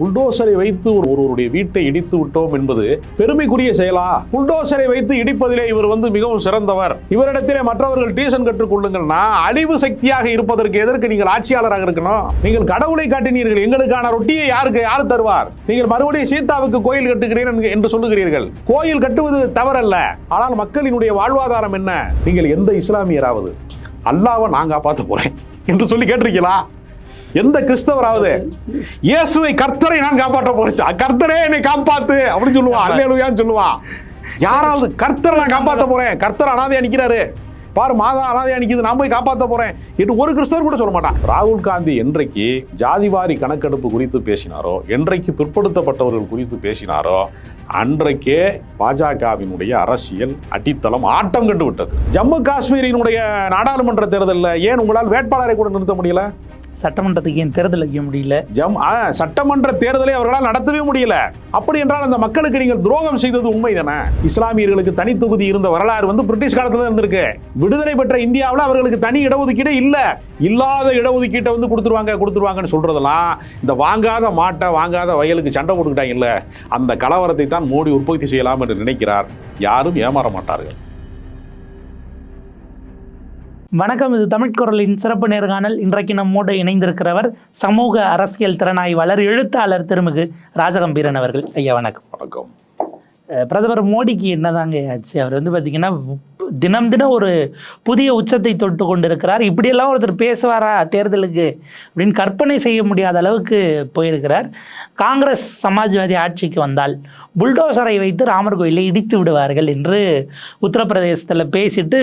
புல்டோசரை வைத்து ஒரு- ஒருவருடைய வீட்டை இடித்து விட்டோம் என்பது பெருமைக்குரிய செயலா? புல்டோசரை வைத்து இடிப்பதிலே இவர் வந்து மிகவும் சிறந்தவர். இவரிடத்திலே மற்றவர்கள் டியூஷன் கற்றுக்கொள்ளுங்கள்னா அழிவு சக்தியாக இருப்பதற்கு எதற்கு நீங்கள் ஆட்சியாளராக இருக்கணும்? நீங்கள் கடவுளை காட்டினீர்கள் எங்களுக்கான ரொட்டியை யாருக்கு யார் தருவார்? நீங்கள் மறுபடியும் சீதாவுக்கு கோயில் கட்டுகிறேன் என்று- என்று சொல்லுகிறீர்கள். கோயில் கட்டுவது தவறல்ல. ஆனால் மக்களினுடைய வாழ்வாதாரம் என்ன? நீங்கள் எந்த இஸ்லாமியராவது? அல்லாவை நான் காப்பாற்ற போறேன். என்று சொல்லி கேட்டிருக்கீங்களா? எந்த கிறிஸ்தவராவது இயேசுவை கர்த்தரை நான் காப்பாற்ற போறேன். கர்த்தரே என்னை காப்பாத்து அப்படின்னு சொல்லுவான் அல்லேலூயான்னு சொல்லுவான் யாராவது கர்த்தரை நான் காப்பாற்ற போறேன். கர்த்தர் அனாதையா நிக்கிறாரு பாரு மாதா அனாதையா நிக்குது நான் போய் காப்பாற்ற போறேன் என்று ஒரு கிறிஸ்தவர் கூட சொல்ல மாட்டான். ராகுல் காந்தி என்றைக்கு ஜாதிவாரி கணக்கெடுப்பு குறித்து பேசினாரோ என்றைக்கு பிற்படுத்தப்பட்டவர்கள் குறித்து பேசினாரோ அன்றைக்கே பாஜகவினுடைய அரசியல் அடித்தளம் ஆட்டம் கண்டு விட்டது. ஜம்மு காஷ்மீரினுடைய நாடாளுமன்ற தேர்தலில் ஏன் உங்களால் வேட்பாளரை கூட நிறுத்த முடியல? சட்டமன்றத்துக்கு ஏன் தேர்தல் வைக்க முடியல? ஜம் ஆ, சட்டமன்ற தேர்தலை அவர்களால் நடத்தவே முடியல. அப்படி என்றால் அந்த மக்களுக்கு நீங்கள் துரோகம் செய்தது உண்மைதானே இஸ்லாமியர்களுக்கு தனி தொகுதி இருந்த வரலாறு வந்து பிரிட்டிஷ் காலத்துல இருந்திருக்கு. விடுதலை பெற்ற இந்தியாவில் அவர்களுக்கு தனி இடஒதுக்கீடே இல்ல. இல்லாத இடஒதுக்கீட்டை வந்து கொடுத்துருவாங்க கொடுத்துருவாங்கன்னு சொல்றதெல்லாம் இந்த வாங்காத மாட்டை வாங்காத வயலுக்கு சண்டை போட்டுக்கிட்டாங்க இல்ல அந்த கலவரத்தை தான் மோடி உற்பத்தி செய்யலாம் என்று நினைக்கிறார். யாரும் ஏமாற மாட்டார்கள். வணக்கம் இது தமிழ் குரலின் சிறப்பு நேர்காணல். இன்றைக்கு நம்மோடு இணைந்திருக்கிறவர் சமூக அரசியல் திறனாய்வாளர் எழுத்தாளர் திருமிகு ராஜகம்பீரன் அவர்கள். ஐயா வணக்கம். வணக்கம். பிரதமர் மோடிக்கு என்னதாங்க ஆச்சு? அவர் வந்து பார்த்தீங்கன்னா தினம் தினம் ஒரு புதிய உச்சத்தை தொட்டு கொண்டிருக்கிறார். இப்படியெல்லாம் ஒருத்தர் பேசுவாரா? தேர்தலுக்கு அப்படின்னு கற்பனை செய்ய முடியாத அளவுக்கு போயிருக்கிறார். காங்கிரஸ் சமாஜ்வாதி ஆட்சிக்கு வந்தால் புல்டோசரை வைத்து ராமர் கோயிலை இடித்து விடுவார்கள் என்று உத்தரப்பிரதேசத்தில் பேசிட்டு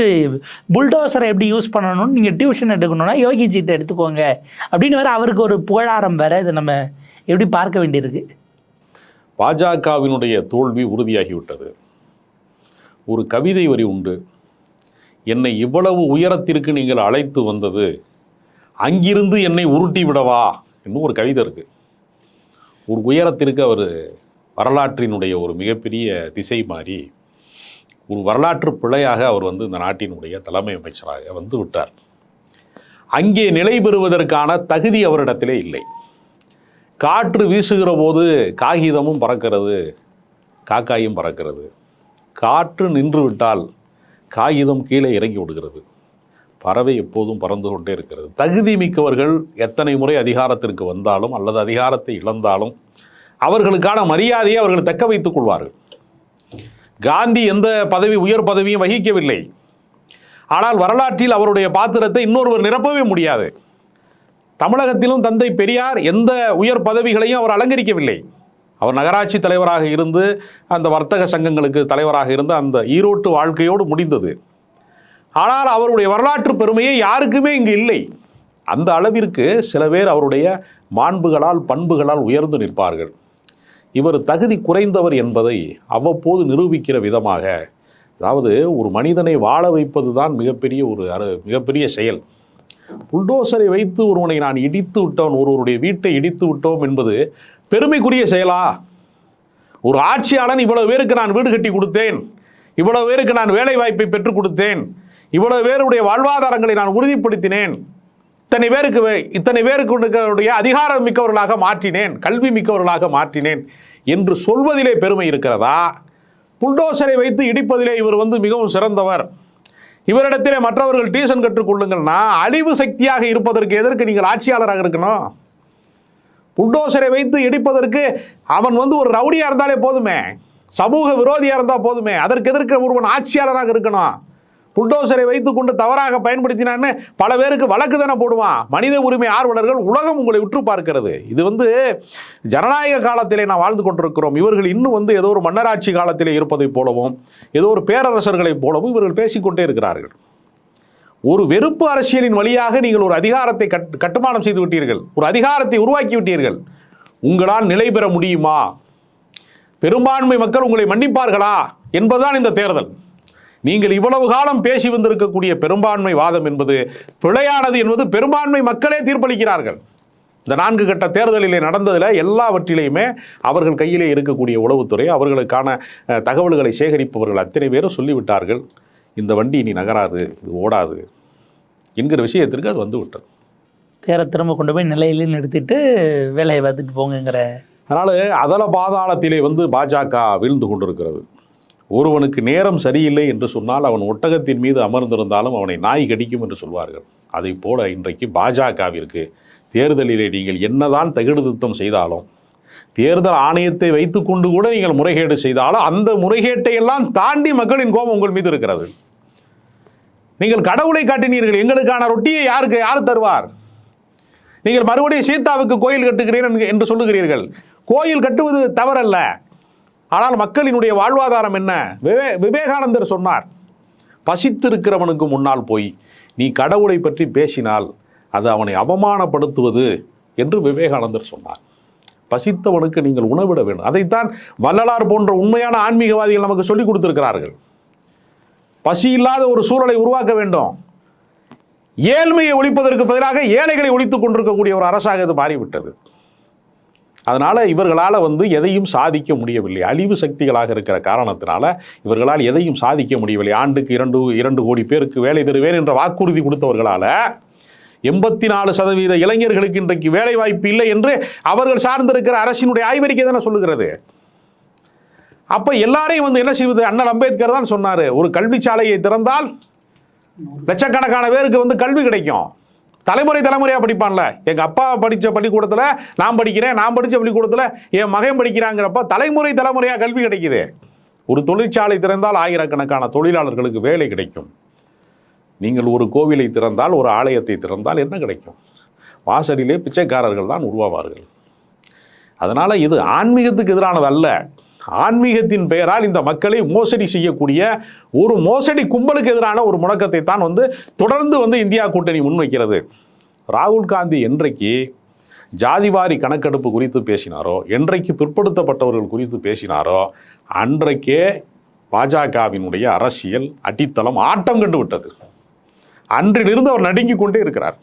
புல்டோசரை எப்படி யூஸ் பண்ணணும்னு நீங்கள் டியூஷன் எடுக்கணும்னா யோகி ஜீட்டை எடுத்துக்கோங்க. அப்படின்னு வேறு அவருக்கு ஒரு புகழாரம் வேறு இதை நம்ம எப்படி பார்க்க வேண்டியிருக்கு. பாஜகவினுடைய தோல்வி உறுதியாகிவிட்டது. ஒரு கவிதை வரி உண்டு. என்னை இவ்வளவு உயரத்திற்கு நீங்கள் அழைத்து வந்தது. அங்கிருந்து என்னை உருட்டி விடவா என்னும் ஒரு கவிதை இருக்குது ஒரு உயரத்திற்கு அவர் வரலாற்றினுடைய ஒரு மிகப்பெரிய திசை மாறி ஒரு வரலாற்று பிழையாக அவர் வந்து இந்த நாட்டினுடைய தலைமை அமைச்சராக வந்து விட்டார். அங்கே நிலை பெறுவதற்கான தகுதி அவரிடத்திலே இல்லை. காற்று வீசுகிற போது காகிதமும் பறக்கிறது காக்காயும் பறக்கிறது. காற்று நின்றுவிட்டால் காகிதம் கீழே இறங்கி விடுகிறது. பறவை எப்போதும் பறந்து கொண்டே இருக்கிறது. தகுதி மிக்கவர்கள் எத்தனை முறை அதிகாரத்திற்கு வந்தாலும் அல்லது அதிகாரத்தை இழந்தாலும் அவர்களுக்கான மரியாதையை அவர்கள் தக்க வைத்துக் கொள்வார்கள். காந்தி எந்த பதவி உயர் பதவியும் வகிக்கவில்லை. ஆனால் வரலாற்றில் அவருடைய பாத்திரத்தை இன்னொருவர் நிரப்பவே முடியாது. தமிழகத்திலும் தந்தை பெரியார் எந்த உயர் பதவிகளையும் அவர் அலங்கரிக்கவில்லை. அவர் நகராட்சி தலைவராக இருந்து அந்த வர்த்தக சங்கங்களுக்கு தலைவராக இருந்து அந்த ஈரோட்டு வாழ்க்கையோடு முடிந்தது. ஆனால் அவருடைய வரலாற்று பெருமையை யாருக்குமே இங்கு இல்லை. அந்த அளவிற்கு சில பேர் அவருடைய மாண்புகளால் பண்புகளால் உயர்ந்து நிற்பார்கள். இவர் தகுதி குறைந்தவர் என்பதை அவ்வப்போது நிரூபிக்கிற விதமாக அதாவது ஒரு மனிதனை வாழ வைப்பது தான் மிகப்பெரிய ஒரு அரு மிகப்பெரிய செயல். புல்டோசரை வைத்து ஒருவனை நான் இடித்து விட்டவன் ஒருவருடைய வீட்டை இடித்து விட்டோம் என்பது பெருமைக்குரிய செயலா? ஒரு ஆட்சியாளன் இவ்வளவு பேருக்கு நான் வீடு கட்டி கொடுத்தேன். இவ்வளவு பேருக்கு நான் வேலை வாய்ப்பை பெற்றுக் கொடுத்தேன். இவ்வளவு பேருடைய வாழ்வாதாரங்களை நான் உறுதிப்படுத்தினேன். இத்தனை பேருக்கு வே- இத்தனை பேருக்கு உடைய அதிகாரம் மிக்கவர்களாக மாற்றினேன். கல்வி மிக்கவர்களாக மாற்றினேன். என்று சொல்வதிலே பெருமை இருக்கிறதா? புல்டோசரை வைத்து இடிப்பதிலே இவர் வந்து மிகவும் சிறந்தவர். இவரிடத்திலே மற்றவர்கள் டியூஷன் கற்றுக்கொள்ளுங்கள்னா அழிவு சக்தியாக இருப்பதற்கு எதற்கு நீங்கள் ஆட்சியாளராக இருக்கணும்? புல்டோசரை வைத்து இடிப்பதற்கு அவன் வந்து ஒரு ரவுடியாக இருந்தாலே போதுமே. சமூக விரோதியாக இருந்தால் போதுமே. அதற்கு எதிர்க்க ஒருவன் ஆட்சியாளராக இருக்கணும். புல்டோசரை வைத்து கொண்டு தவறாக பயன்படுத்தினான்னு பல பேருக்கு வழக்கு தானே போடுவான். மனித உரிமை ஆர்வலர்கள் உலகம் உங்களை உற்று பார்க்கிறது. இது வந்து ஜனநாயக காலத்திலே நான் வாழ்ந்து கொண்டிருக்கிறோம். இவர்கள் இன்னும் வந்து ஏதோ ஒரு மன்னராட்சி காலத்திலே இருப்பதைப் போலவும் ஏதோ ஒரு பேரரசர்களைப் போலவும் இவர்கள் பேசிக்கொண்டே இருக்கிறார்கள். ஒரு வெறுப்பு அரசியலின் வழியாக நீங்கள் ஒரு அதிகாரத்தை கட் கட்டுமானம் செய்து விட்டீர்கள். ஒரு அதிகாரத்தை உருவாக்கி விட்டீர்கள். உங்களால் நிலை பெற முடியுமா? பெரும்பான்மை மக்கள் உங்களை மன்னிப்பார்களா? என்பதுதான் இந்த தேர்தல். நீங்கள் இவ்வளவு காலம் பேசி வந்திருக்கக்கூடிய பெரும்பான்மை வாதம் என்பது பிழையானது என்பது பெரும்பான்மை மக்களே தீர்ப்பளிக்கிறார்கள். இந்த நான்கு கட்ட தேர்தலிலே நடந்ததில் எல்லாவற்றிலையுமே அவர்கள் கையிலே இருக்கக்கூடிய உளவுத்துறை அவர்களுக்கான தகவல்களை சேகரிப்பவர்கள் அத்தனை பேரும் சொல்லிவிட்டார்கள். இந்த வண்டி இனி நகராது இது ஓடாது என்கிற விஷயத்திற்கு அது வந்து விட்டது. தேரை திரும்ப கொண்டு போய் நிலையிலே நிறுத்திட்டு வேலையை பார்த்துட்டு போங்கங்கிற அதனால் அதல பாதாளத்திலே வந்து பாஜக வீழ்ந்து கொண்டிருக்கிறது. ஒருவனுக்கு நேரம் சரியில்லை என்று சொன்னால் அவன் ஒட்டகத்தின் மீது அமர்ந்திருந்தாலும் அவனை நாய் கடிக்கும் என்று சொல்வார்கள். அதை போல இன்றைக்கு பாஜகவிற்கு தேர்தலிலே நீங்கள் என்னதான் தகுடு திருத்தம் செய்தாலும் தேர்தல் ஆணையத்தை வைத்துக்கொண்டு கூட நீங்கள் முறைகேடு செய்தாலும் அந்த முறைகேட்டை எல்லாம் தாண்டி மக்களின் கோபம் உங்கள் மீது இருக்கிறது. நீங்கள் கடவுளை காட்டினீர்கள் எங்களுக்கான ரொட்டியை யாருக்கு யார் தருவார்? நீங்கள் மறுபடியும் சீதாவுக்கு கோயில் கட்டுகிறேன் என்று- என்று சொல்லுகிறீர்கள். கோயில் கட்டுவது தவறல்ல. ஆனால் மக்களினுடைய வாழ்வாதாரம் என்ன? விவே விவேகானந்தர் சொன்னார் பசித்திருக்கிறவனுக்கு முன்னால் போய் நீ கடவுளை பற்றி பேசினால் அது அவனை அவமானப்படுத்துவது என்று விவேகானந்தர் சொன்னார். பசித்தவனுக்கு நீங்கள் உணவிட வேண்டும். அதைத்தான் வள்ளலார் போன்ற உண்மையான ஆன்மீகவாதிகள் நமக்கு சொல்லிக் கொடுத்திருக்கிறார்கள். பசி இல்லாத ஒரு சூழலை உருவாக்க வேண்டும். ஏழ்மையை ஒழிப்பதற்கு பதிலாக ஏழைகளை ஒழித்துக் கொண்டிருக்கக்கூடிய ஒரு அரசாக இது மாறிவிட்டது. அதனால் இவர்களால் வந்து எதையும் சாதிக்க முடியவில்லை. அழிவு சக்திகளாக இருக்கிற காரணத்தினால இவர்களால் எதையும் சாதிக்க முடியவில்லை. ஆண்டுக்கு இரண்டு இரண்டு கோடி பேருக்கு வேலை தருவேன் என்ற வாக்குறுதி கொடுத்தவர்களால் எண்பத்தி நாலு சதவீத இளைஞர்களுக்கு இன்றைக்கு வேலை வாய்ப்பு இல்லை என்று அவர்கள் சார்ந்திருக்கிற அரசினுடைய ஆய்வறிக்கை தானே சொல்லுகிறது. அப்போ எல்லாரையும் வந்து என்ன செய்வது? அண்ணல் அம்பேத்கர் தான் சொன்னார் ஒரு கல்விச்சாலையை திறந்தால் லட்சக்கணக்கான பேருக்கு வந்து கல்வி கிடைக்கும். தலைமுறை தலைமுறையாக படிப்பான்ல. எங்கள் அப்பா படித்த பள்ளிக்கூடத்தில் நான் படிக்கிறேன் நான் படித்த பள்ளிக்கூடத்தில் என் மகன் படிக்கிறாங்கிறப்ப தலைமுறை தலைமுறையாக கல்வி கிடைக்குது. ஒரு தொழிற்சாலை திறந்தால் ஆயிரக்கணக்கான தொழிலாளர்களுக்கு வேலை கிடைக்கும். நீங்கள் ஒரு கோவிலை திறந்தால் ஒரு ஆலயத்தை திறந்தால் என்ன கிடைக்கும்? வாசலிலே பிச்சைக்காரர்கள் தான் உருவாவார்கள். அதனால் இது ஆன்மீகத்துக்கு எதிரானது அல்ல. ஆன்மீகத்தின் பெயரால் இந்த மக்களை மோசடி செய்யக்கூடிய ஒரு மோசடி கும்பலுக்கு எதிரான ஒரு முழக்கத்தை தான் வந்து தொடர்ந்து வந்து இந்தியா கூட்டணி முன்வைக்கிறது. ராகுல் காந்தி என்றைக்கு ஜாதிவாரி கணக்கெடுப்பு குறித்து பேசினாரோ என்றைக்கு பிற்படுத்தப்பட்டவர்கள் குறித்து பேசினாரோ அன்றைக்கே பாஜகவினுடைய அரசியல் அடித்தளம் ஆட்டம் கண்டு விட்டது. அன்றிலிருந்து அவர் நடுங்கிக் கொண்டே இருக்கிறார்.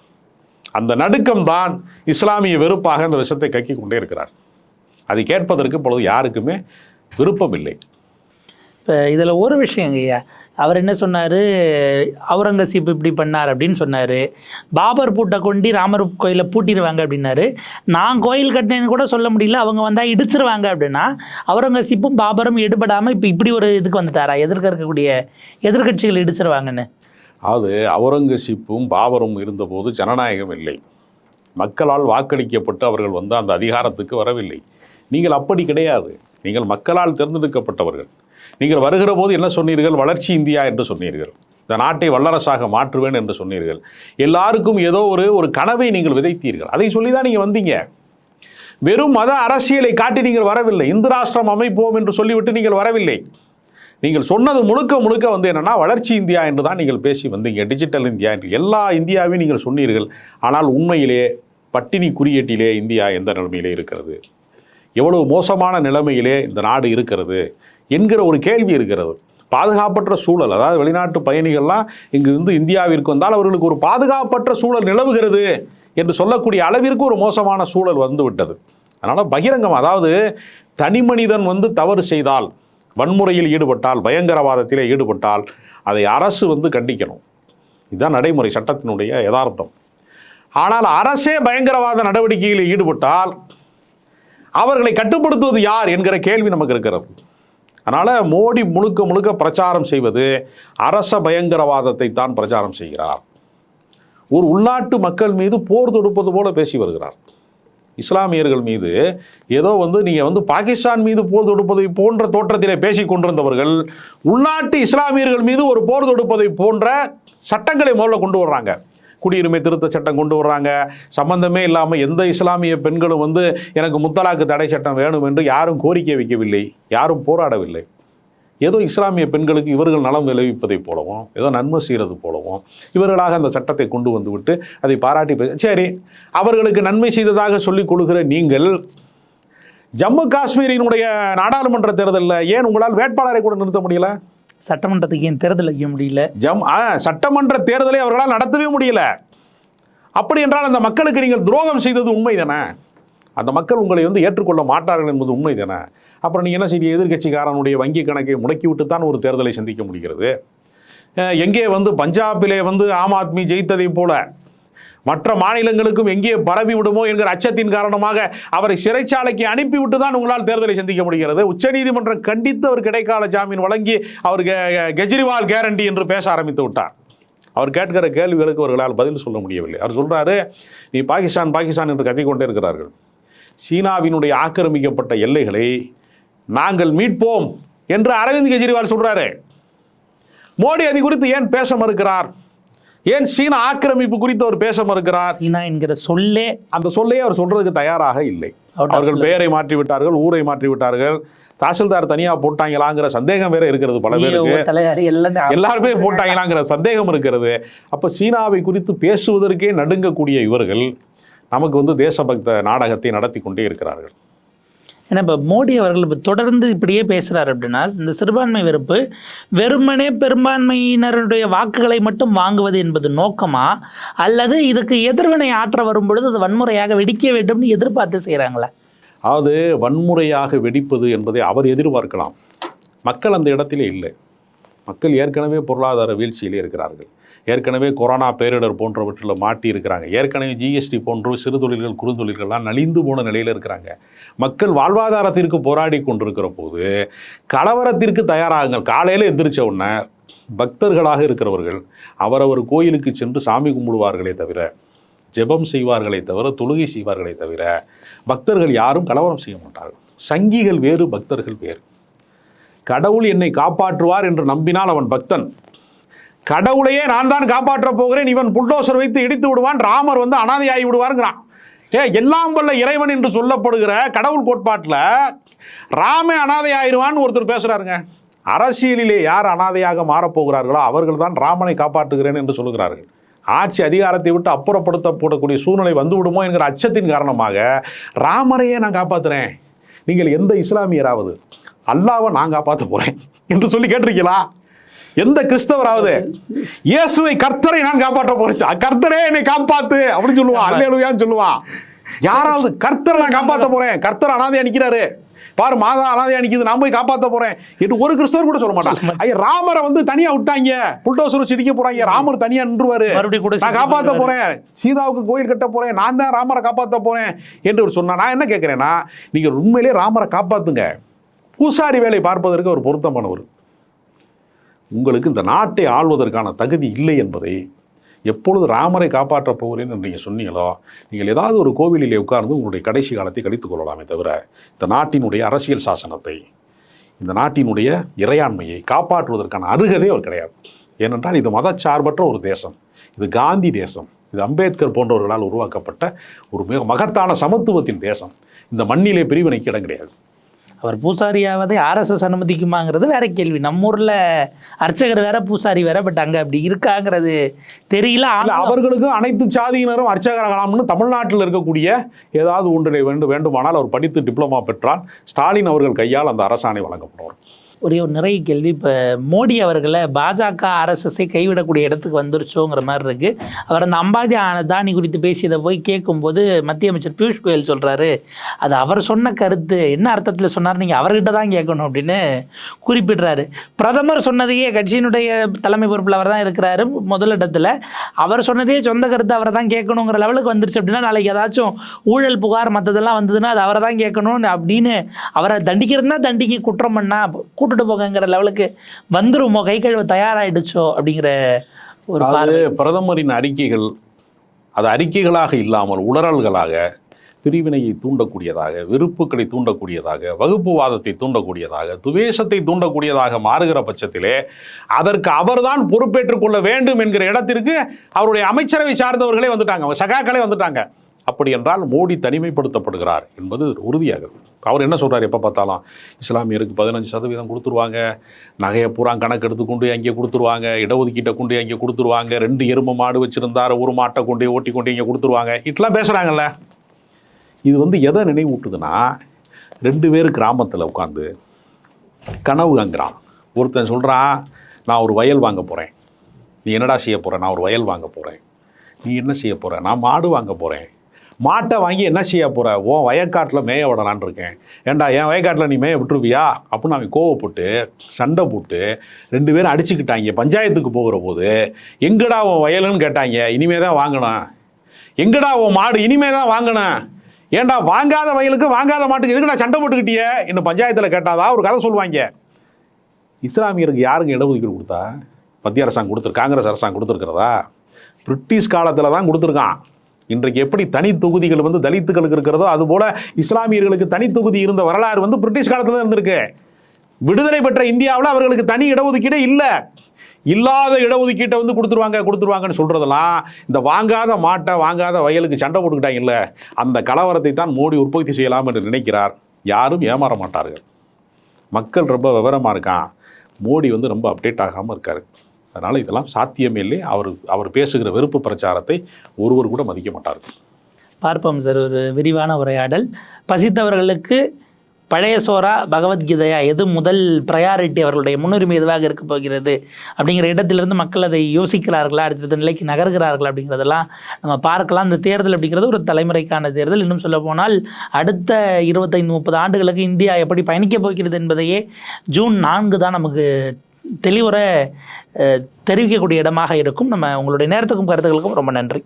அந்த நடுக்கம் தான் இஸ்லாமிய வெறுப்பாக அந்த விஷத்தை கக்கிக் கொண்டே இருக்கிறார். அதை கேட்பதற்கு இப்பொழுது யாருக்குமே விருப்பம் இல்லை இப்போ இதில் ஒரு விஷயம் ஐயா அவர் என்ன சொன்னார்? அவுரங்கசீப் இப்படி பண்ணார் அப்படின்னு சொன்னார். பாபர் பூட்டை கொண்டு ராமர் கோயிலை பூட்டிடுவாங்க அப்படின்னாரு. நான் கோயில் கட்டினேன்னு கூட சொல்ல முடியல அவங்க வந்தால் இடிச்சிருவாங்க அப்படின்னா அவுரங்கசீப்பும் பாபரும் எடுபடாமல் இப்போ இப்படி ஒரு இதுக்கு வந்துட்டாரா? எதிர்க்க இருக்கக்கூடிய எதிர்க்கட்சிகள் இடிச்சிருவாங்கன்னு. அது அவுரங்கசீப்பும் பாபரும் இருந்தபோது ஜனநாயகம் இல்லை. மக்களால் வாக்களிக்கப்பட்டு அவர்கள் வந்து அந்த அதிகாரத்துக்கு வரவில்லை. நீங்கள் அப்படி கிடையாது. நீங்கள் மக்களால் தேர்ந்தெடுக்கப்பட்டவர்கள். நீங்கள் வருகிற போது என்ன சொன்னீர்கள்? வளர்ச்சி இந்தியா என்று சொன்னீர்கள். இந்த நாட்டை வல்லரசாக மாற்றுவேன் என்று சொன்னீர்கள். எல்லாருக்கும் ஏதோ ஒரு ஒரு கனவை நீங்கள் விதைத்தீர்கள். அதை சொல்லி தான் நீங்கள் வந்தீங்க. வெறும் மத அரசியலை காட்டி நீங்கள் வரவில்லை. இந்து ராஷ்டிரம் அமைப்போம் என்று சொல்லிவிட்டு நீங்கள் வரவில்லை. நீங்கள் சொன்னது முழுக்க முழுக்க வந்து என்னென்னா வளர்ச்சி இந்தியா என்று தான் நீங்கள் பேசி வந்தீங்க. டிஜிட்டல் இந்தியா என்று. எல்லா இந்தியாவையும் நீங்கள் சொன்னீர்கள். ஆனால் உண்மையிலே பட்டினி குறியீட்டிலே இந்தியா எந்த நிலைமையிலே இருக்கிறது? எவ்வளவு மோசமான நிலைமையிலே இந்த நாடு இருக்கிறது? என்கிற ஒரு கேள்வி இருக்கிறது. பாதுகாப்பற்ற சூழல் அதாவது வெளிநாட்டு பயணிகள்லாம் இங்கு வந்து இந்தியாவிற்கு வந்தால் அவர்களுக்கு ஒரு பாதுகாப்பற்ற சூழல் நிலவுகிறது என்று சொல்லக்கூடிய அளவிற்கு ஒரு மோசமான சூழல் வந்துவிட்டது. அதனால் பகிரங்கம் அதாவது தனி மனிதன் வந்து தவறு செய்தால் வன்முறையில் ஈடுபட்டால் பயங்கரவாதத்திலே ஈடுபட்டால் அதை அரசு வந்து கண்டிக்கணும். இதுதான் நடைமுறை சட்டத்தினுடைய யதார்த்தம். ஆனால் அரசே பயங்கரவாத நடவடிக்கையில் ஈடுபட்டால் அவர்களை கட்டுப்படுத்துவது யார் என்கிற கேள்வி நமக்கு இருக்கிறது. அதனால் மோடி முழுக்க முழுக்க பிரச்சாரம் செய்வது அரச பயங்கரவாதத்தை தான் பிரச்சாரம் செய்கிறார். ஒரு உள்நாட்டு மக்கள் மீது போர் தொடுப்பது போல பேசி வருகிறார். இஸ்லாமியர்கள் மீது ஏதோ வந்து நீங்கள் வந்து பாகிஸ்தான் மீது போர் தொடுப்பதை போன்ற தோற்றத்திலே பேசிக் கொண்டிருந்தவர்கள் உள்நாட்டு இஸ்லாமியர்கள் மீது ஒரு போர் தொடுப்பதை போன்ற சட்டங்களை முதல்ல கொண்டு வர்றாங்க. குடியுரிமை திருத்த சட்டம் கொண்டு வர்றாங்க. சம்பந்தமே இல்லாமல் எந்த இஸ்லாமிய பெண்களும் வந்து எனக்கு முத்தலாக்கு தடை சட்டம் வேணும் என்று யாரும் கோரிக்கை வைக்கவில்லை யாரும் போராடவில்லை. ஏதோ இஸ்லாமிய பெண்களுக்கு இவர்கள் நலம் விளைவிப்பதைப் போலவும் ஏதோ நன்மை செய்கிறது போலவும் இவர்களாக அந்த சட்டத்தை கொண்டு வந்து விட்டு அதை பாராட்டி சரி அவர்களுக்கு நன்மை செய்ததாக சொல்லிக் கொள்கிற நீங்கள் ஜம்மு காஷ்மீரினுடைய நாடாளுமன்ற தேர்தலில் ஏன் உங்களால் வேட்பாளரை கூட நிறுத்த முடியல? சட்டமன்றத்துக்கு ஏன் தேர்தல் வைக்க முடியல? ஜம் சட்டமன்ற தேர்தலை அவர்களால் நடத்தவே முடியல. அப்படி என்றால் அந்த மக்களுக்கு நீங்கள் துரோகம் செய்தது உண்மை தானே அந்த மக்கள் உங்களை வந்து ஏற்றுக்கொள்ள மாட்டார்கள் என்பது உண்மை தானே? அப்புறம் நீங்கள் என்ன செய்ய எதிர்க்கட்சிக்காரனுடைய வங்கி கணக்கை முடக்கிவிட்டு தான் ஒரு தேர்தலை சந்திக்க முடிகிறது. எங்கே வந்து பஞ்சாபிலே வந்து ஆம் ஆத்மி ஜெயித்ததைப் போல மற்ற மாநிலங்களுக்கும் எங்கே பரவி விடுமோ என்கிற அச்சத்தின் காரணமாக அவரை சிறைச்சாலைக்கு அனுப்பிவிட்டு தான் உங்களால் தேர்தலை சந்திக்க முடிகிறது. உச்சநீதிமன்றம் கண்டித்து அவர் கிடைக்கால ஜாமீன் வழங்கி அவர் கெஜ்ரிவால் கேரண்டி என்று பேச ஆரம்பித்து விட்டார். அவர் கேட்கிற கேள்விகளுக்கு அவர்களால் பதில் சொல்ல முடியவில்லை. அவர் சொல்றாரு நீ பாகிஸ்தான் பாகிஸ்தான் என்று கத்திக்கொண்டே இருக்கிறார்கள். சீனாவினுடைய ஆக்கிரமிக்கப்பட்ட எல்லைகளை நாங்கள் மீட்போம் என்று அரவிந்த் கெஜ்ரிவால் சொல்றாரு. மோடி அது குறித்து ஏன் பேச மறுக்கிறார்? ஏன் சீன ஆக்கிரமிப்பு குறித்து அவர் பேச மறுக்கிறார்? சீனா என்கிற சொல்லே அந்த சொல்லையே அவர் சொல்றதுக்கு தயாராக இல்லை. அவர்கள். பெயரை மாற்றி விட்டார்கள் ஊரை மாற்றி விட்டார்கள் தாசில்தார் தனியா போட்டாங்களாங்கிற சந்தேகம் வேற இருக்கிறது பல பேருக்கு. எல்லாருமே போட்டாங்களாங்கிற சந்தேகம் இருக்கிறது. அப்ப சீனாவை குறித்து பேசுவதற்கே நடுங்கக்கூடிய இவர்கள் நமக்கு வந்து தேசபக்த நாடகத்தை நடத்தி கொண்டே இருக்கிறார்கள். ஏன்னா இப்போ மோடி அவர்கள் இப்போ தொடர்ந்து இப்படியே பேசுகிறார் அப்படின்னா இந்த சிறுபான்மை வெறுப்பு வெறுமனே பெரும்பான்மையினருடைய வாக்குகளை மட்டும் வாங்குவது என்பது நோக்கமா? அல்லது இதுக்கு எதிர்வினை ஆற்ற வரும் பொழுது அது வன்முறையாக வெடிக்க வேண்டும்னு எதிர்பார்த்து செய்கிறாங்களா அதாவது வன்முறையாக வெடிப்பது என்பதை அவர் எதிர்பார்க்கலாம். மக்கள் அந்த இடத்திலே இல்லை. மக்கள் ஏற்கனவே பொருளாதார வீழ்ச்சியிலே இருக்கிறார்கள். ஏற்கனவே கொரோனா பேரிடர் போன்றவற்றில் மாட்டி இருக்கிறாங்க ஏற்கனவே ஜிஎஸ்டி போன்ற சிறு தொழில்கள் குறுந்தொழில்கள்லாம் நலிந்து போன நிலையில் இருக்கிறாங்க. மக்கள் வாழ்வாதாரத்திற்கு போராடி கொண்டிருக்கிற போது கலவரத்திற்கு தயாராகுங்கள். காலையில் எந்திரிச்ச உடனே பக்தர்களாக இருக்கிறவர்கள் அவரவர் கோயிலுக்கு சென்று சாமி கும்பிடுவார்களே தவிர ஜெபம் செய்வார்களே தவிர தொழுகை செய்வார்களே தவிர பக்தர்கள் யாரும் கலவரம் செய்ய மாட்டார்கள். சங்கிகள் வேறு பக்தர்கள் வேறு. கடவுள் என்னை காப்பாற்றுவார் என்று நம்பினால் அவன் பக்தன். கடவுளையே நான் தான் காப்பாற்ற போகிறேன். இவன் புல்டோசர் வைத்து இடித்து விடுவான். ராமர் வந்து அனாதையாகி விடுவாருங்கிறான். ஏ எல்லாம் வல்ல இறைவன் என்று சொல்லப்படுகிற கடவுள் கோட்பாட்டில் ராமே அனாதை ஆயிடுவான்னு ஒருத்தர் பேசுகிறாருங்க அரசியலிலே யார் அனாதையாக மாறப்போகிறார்களோ அவர்கள் தான் ராமனை காப்பாற்றுகிறேன் என்று சொல்கிறார்கள் ஆட்சி அதிகாரத்தை விட்டு அப்புறப்படுத்தப்படக்கூடிய சூழ்நிலை வந்து விடுமோ என்கிற அச்சத்தின் காரணமாக ராமரையே நான் காப்பாற்றுறேன் நீங்கள் எந்த இஸ்லாமியராவது அல்லாவை நான் காப்பாற்ற போகிறேன் என்று சொல்லி கேட்டிருக்கீங்களா? எந்த கிறிஸ்தவராவது இயேசுவை கர்த்தரை நான் காப்பாற்ற போறேன். கர்த்தரே என்னை காப்பாத்து. அப்படின்னு சொல்லுவான். அல்லேலூயான்னு சொல்லுவான். யாராவது கர்த்தரை நான் காப்பாற்ற போறேன். கர்த்தர் அனாதையா நிக்கிறாரு. பாரு மாதா அனாதையா நிக்குது. நான் போய் காப்பாத்த போறேன். என்று ஒரு கிறிஸ்தவர் கூட சொல்ல மாட்டான். ஐயா ராமரை வந்து தனியா விட்டாங்க. புல்டோசர் வச்சு இடிக்க போறாங்க. ராமர் தனியா நின்றுவாரு. நான் காப்பாத்த போறேன். சீதாவுக்கு கோயில் கட்ட போறேன். நான் தான் ராமரை காப்பாத்த போறேன். என்று அவர் சொன்னா நான் என்ன கேட்கிறேன்னா நீங்க உண்மையிலேயே ராமரை காப்பாத்துங்க. பூசாரி வேலை பார்ப்பதற்கு அவர் பொருத்தமானவர். உங்களுக்கு இந்த நாட்டை ஆள்வதற்கான தகுதி இல்லை என்பதை எப்பொழுது ராமரை காப்பாற்றப் போகிறேன் என்று நீங்கள் சொன்னீங்களோ நீங்கள் ஏதாவது ஒரு கோவிலிலே உட்கார்ந்து உங்களுடைய கடைசி காலத்தை கழித்துக் கொள்ளலாமே தவிர இந்த நாட்டினுடைய அரசியல் சாசனத்தை இந்த நாட்டினுடைய இறையாண்மையை காப்பாற்றுவதற்கான அருகதே அவர் கிடையாது. ஏனென்றால் இது மதச்சார்பற்ற ஒரு தேசம் இது காந்தி தேசம் இது அம்பேத்கர் போன்றவர்களால் உருவாக்கப்பட்ட ஒரு மிக மகத்தான சமத்துவத்தின் தேசம். இந்த மண்ணிலே பிரிவினைக்கு இடம் கிடையாது. அவர் பூசாரியாவதை ஆர்எஸ்எஸ் அனுமதிக்குமாங்கிறது வேற கேள்வி. நம்ம ஊர்ல அர்ச்சகர் வேற பூசாரி வேற பட் அங்க அப்படி இருக்காங்கிறது தெரியல. அவர்களுக்கும் அனைத்து சாதியினரும் அர்ச்சகராகலாம்னு தமிழ்நாட்டில் இருக்கக்கூடிய ஏதாவது ஒன்றினை வேண்டும் வேண்டுமானால் அவர் படித்து டிப்ளமா பெற்றால் ஸ்டாலின் அவர்கள் கையால் அந்த அரசாணை வழங்கப்படும் ஒரே ஒரு நிறைய கேள்வி. இப்போ மோடி அவர்களை பாஜக ஆர்எஸ்எஸ்ஸை கைவிடக்கூடிய இடத்துக்கு வந்துருச்சோங்கிற மாதிரி இருக்குது அவர் அந்த அம்பாதி அதானி குறித்து பேசியதை போய் கேட்கும்போது மத்திய அமைச்சர் பியூஷ் கோயல் சொல்கிறாரு அது அவர் சொன்ன கருத்து என்ன அர்த்தத்தில் சொன்னார் நீங்கள் அவர்கிட்ட தான் கேட்கணும் அப்படின்னு குறிப்பிடுறாரு. பிரதமர் சொன்னதையே கட்சியினுடைய தலைமை பொறுப்பில் அவர் தான் இருக்கிறாரு முதலிடத்தில் அவர் சொன்னதே சொந்த கருத்து அவரை தான் கேட்கணுங்கிற லெவலுக்கு வந்துருச்சு அப்படின்னா நாளைக்கு ஏதாச்சும் ஊழல் புகார் மற்றதெல்லாம் வந்ததுன்னா அது அவரை தான் கேட்கணும் அப்படின்னு அவரை தண்டிக்கிறதுனா தண்டிக்க குற்றம் பண்ணால் கூட்டுட்டு போகங்கிற லெவலுக்கு வந்துருமோ? கை கழுவ தயாராயிடுச்சோ? அப்படிங்கிற ஒரு அது பிரதமரின் அறிக்கைகள் அது அறிக்கைகளாக இல்லாமல் உளறல்களாக பிரிவினையை தூண்டக்கூடியதாக வெறுப்புகளை தூண்டக்கூடியதாக வகுப்புவாதத்தை தூண்டக்கூடியதாக துவேஷத்தை தூண்டக்கூடியதாக மாறுகிற பட்சத்திலே அதற்கு அவர்தான் பொறுப்பேற்றுக் கொள்ள வேண்டும் என்கிற இடத்திற்கு அவருடைய அமைச்சரவை சார்ந்தவர்களே வந்துட்டாங்க. சகாக்களே வந்துட்டாங்க. அப்படி என்றால் மோடி தனிமைப்படுத்தப்படுகிறார் என்பது உறுதியாகுது அவர் என்ன சொல்கிறார் எப்போ பார்த்தாலும்? இஸ்லாமியருக்கு பதினஞ்சு சதவீதம் கொடுத்துருவாங்க. நகையை பூரா கணக்கு எடுத்துக்கொண்டு அங்கே கொடுத்துருவாங்க. இடஒதுக்கீட்டை கொண்டு அங்கே கொடுத்துருவாங்க. ரெண்டு எருமை மாடு வச்சுருந்தார் ஒரு மாட்டை கொண்டு ஓட்டி கொண்டு இங்கே கொடுத்துருவாங்க. இட்லாம் பேசுகிறாங்கல்ல இது வந்து எதை நினைவூட்டுதுன்னா ரெண்டு பேர் கிராமத்தில் உட்காந்து கனவு காங்கிறான் ஒருத்தன் சொல்கிறான் நான் ஒரு வயல் வாங்க போகிறேன் நீ என்னடா செய்ய போகிறேன் நான் ஒரு வயல் வாங்க போகிறேன் நீ என்ன செய்ய போகிற நான் மாடு வாங்க போகிறேன் மாட்டை வாங்கி என்ன செய்ய போகிற ஓ வயக்காட்டில் மேய விடலான் இருக்கேன். ஏன்டா என் வயக்காட்டில் நீ மேய விட்டுருவியா? அப்படின்னு அவன் கோவப்பட்டு சண்டை போட்டு ரெண்டு பேரும் அடிச்சுக்கிட்டாங்க. பஞ்சாயத்துக்கு போகிற போது எங்கடா உன் வயலுன்னு கேட்டாங்க. இனிமே தான் வாங்கணும். எங்கடா உன் மாடு? இனிமே தான் வாங்கணும். ஏன்டா வாங்காத வயலுக்கு வாங்காத மாட்டுக்கு எதுக்குடா சண்டை போட்டுக்கிட்டியே? இன்னும் பஞ்சாயத்தில் கேட்டாதா? ஒரு கதை சொல்லுவாங்க. இஸ்லாமியருக்கு யாருங்க இடஒதுக்கீடு கொடுத்தா? மத்திய அரசாங்கம் கொடுத்துரு காங்கிரஸ் அரசாங்கம் கொடுத்துருக்கிறதா? பிரிட்டிஷ் காலத்தில் தான் கொடுத்துருக்கான். இன்றைக்கு எப்படி தனி தொகுதிகள் வந்து தலித்துகளுக்கு இருக்கிறதோ அதுபோல இஸ்லாமியர்களுக்கு தனி தொகுதி இருந்த வரலாறு வந்து பிரிட்டிஷ் காலத்தில் இருந்திருக்கு. விடுதலை பெற்ற இந்தியாவில் அவர்களுக்கு தனி இடஒதுக்கீடே இல்லை. இல்லாத இடஒதுக்கீட்டை வந்து கொடுத்துருவாங்க கொடுத்துருவாங்கன்னு சொல்கிறதெல்லாம் இந்த வாங்காத மாட்டை வாங்காத வயலுக்கு சண்டை போட்டுக்கிட்டாங்கல்ல. அந்த கலவரத்தை தான் மோடி உற்பத்தி செய்யலாம் என்று நினைக்கிறார். யாரும் ஏமாற மாட்டார்கள். மக்கள் ரொம்ப விவரமாக இருக்கான். மோடி வந்து ரொம்ப அப்டேட் ஆகாமல் இருக்கார். அதனால் இதெல்லாம் சாத்தியமே இல்லை அவர் அவர் பேசுகிற வெறுப்பு பிரச்சாரத்தை ஒருவர் கூட மதிக்க மாட்டார் பார்ப்போம் சார் ஒரு விரிவான உரையாடல். பசித்தவர்களுக்கு பழைய சோரா பகவத்கீதையா? எது முதல் ப்ரையாரிட்டி அவர்களுடைய முன்னுரிமை எதுவாக இருக்க போகிறது? அப்படிங்கிற இடத்திலிருந்து மக்கள் அதை யோசிக்கிறார்களா? அடுத்த நிலைக்கு நகர்கிறார்களா? அப்படிங்கிறதெல்லாம் நம்ம பார்க்கலாம். இந்த தேர்தல் அப்படிங்கிறது ஒரு தலைமுறைக்கான தேர்தல். இன்னும் சொல்ல போனால் அடுத்த இருபத்தைந்து முப்பது ஆண்டுகளுக்கு இந்தியா எப்படி பயணிக்கப் போகிறது என்பதையே ஜூன் நான்கு தான் நமக்கு தெளிவுற தெரிவிக்கக்கூடிய இடமாக இருக்கும். நம்ம உங்களுடைய நேரத்துக்கும் கருத்துக்களுக்கும் ரொம்ப நன்றி.